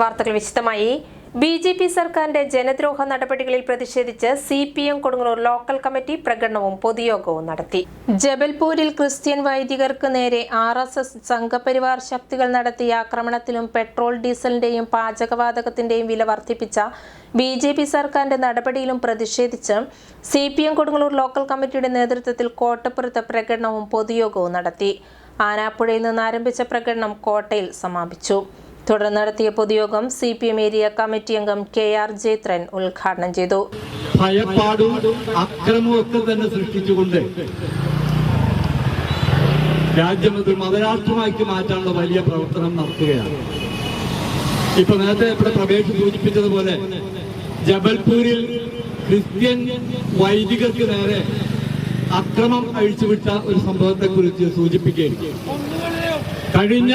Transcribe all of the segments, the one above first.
വാർത്തകൾ വിശദമായി. B J P സർക്കാരിന്റെ ജനദ്രോഹ നടപടികളിൽ പ്രതിഷേധിച്ച് C P M Kodungallur local committee പ്രകടനവും പൊതുയോഗവും നടത്തി. ജബൽപൂരിൽ ക്രിസ്ത്യൻ വൈദികർക്ക് നേരെ ആർ എസ് എസ് സംഘപരിവാർ ശക്തികൾ നടത്തിയ ആക്രമണത്തിലും പെട്രോൾ ഡീസലിന്റെയും പാചകവാതകത്തിന്റെയും വില വർദ്ധിപ്പിച്ച ബി ജെ പി സർക്കാരിന്റെ നടപടിയിലും പ്രതിഷേധിച്ച് C P M Kodungallur local കമ്മിറ്റിയുടെ നേതൃത്വത്തിൽ കോട്ടപ്പുറത്ത് പ്രകടനവും പൊതുയോഗവും നടത്തി. ആനാപ്പുഴയിൽ നിന്ന് ആരംഭിച്ച പ്രകടനം കോട്ടയിൽ സമാപിച്ചു. തുടർന്ന് നടത്തിയ പൊതുയോഗം C P M area committee അംഗം കെ ആർ ജേത്രൻ ഉദ്ഘാടനം ചെയ്തു. ഭയപ്പാടും അക്രമവും ഒക്കെ തന്നെ സൃഷ്ടിച്ചുകൊണ്ട് രാജ്യം ഒരു മതരാഷ്ട്രമാക്കി മാറ്റാനുള്ള വലിയ പ്രവർത്തനം നടത്തുകയാണ്. ഇപ്പൊ നേരത്തെ ഇവിടെ പ്രവേശ് സൂചിപ്പിച്ചതുപോലെ ജബൽപൂരിൽ ക്രിസ്ത്യൻ വൈദികർക്ക് നേരെ അക്രമം അഴിച്ചുവിട്ട ഒരു സംഭവത്തെക്കുറിച്ച് കുറിച്ച് സൂചിപ്പിക്കുകയാണ്. കഴിഞ്ഞ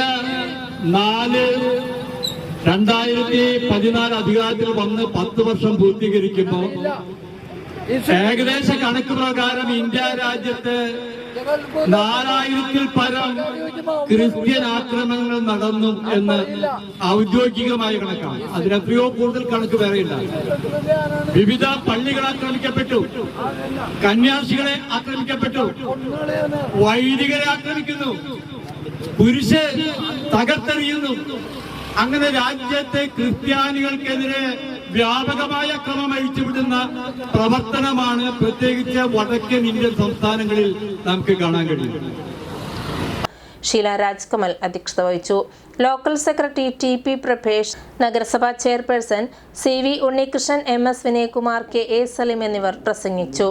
നാല് രണ്ടായിരത്തി പതിനാല് അധികാരത്തിൽ വന്ന് പത്ത് വർഷം പൂർത്തീകരിക്കുമ്പോൾ ഏകദേശ കണക്ക് പ്രകാരം ഇന്ത്യ രാജ്യത്ത് നാലായിരത്തിൽ പരം ക്രിസ്ത്യൻ ആക്രമണങ്ങൾ നടന്നു എന്ന് ഔദ്യോഗികമായ കണക്കാണ്. അതിനെത്രയോ കൂടുതൽ കണക്ക് വേറെയില്ല വിവിധ പള്ളികൾ ആക്രമിക്കപ്പെട്ടു. കന്യാസികളെ ആക്രമിക്കപ്പെട്ടു. വൈദികരെ ആക്രമിക്കുന്നു. പുരുഷ തകർത്തെറിയുന്നു. അങ്ങനെ രാജ്യത്തെ ക്രിസ്ത്യാനികൾക്കെതിരെ വ്യാപകമായ ക്രമം അഴിച്ചുവിടുന്ന പ്രവർത്തനമാണ് പ്രത്യേകിച്ച് വടക്കൻ ഇന്ത്യൻ സംസ്ഥാനങ്ങളിൽ നമുക്ക് കാണാൻ കഴിയും ഷീല രാജ്കമൽ അധ്യക്ഷത വഹിച്ചു. Local secretary T P Prabhesh നഗരസഭാ chairperson C V Unnikrishnan M S Vinayakumar K A Salim എന്നിവർ പ്രസംഗിച്ചു.